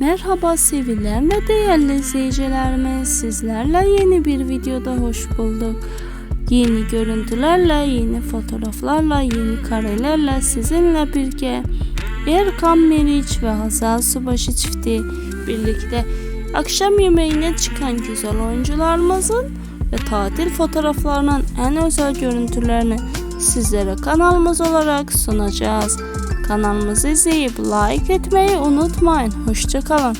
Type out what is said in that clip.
Merhaba sevilen ve değerli izleyicilerimiz sizlerle yeni bir videoda hoş bulduk. Yeni görüntülerle, yeni fotoğraflarla, yeni karelerle sizinle birlikte Erkan Meriç ve Hazal Subaşı çifti birlikte akşam yemeğine çıkan güzel oyuncularımızın ve tatil fotoğraflarının en özel görüntülerini sizlere kanalımız olarak sunacağız. Kanalımızı izleyip like etmeyi unutmayın. Hoşçakalın.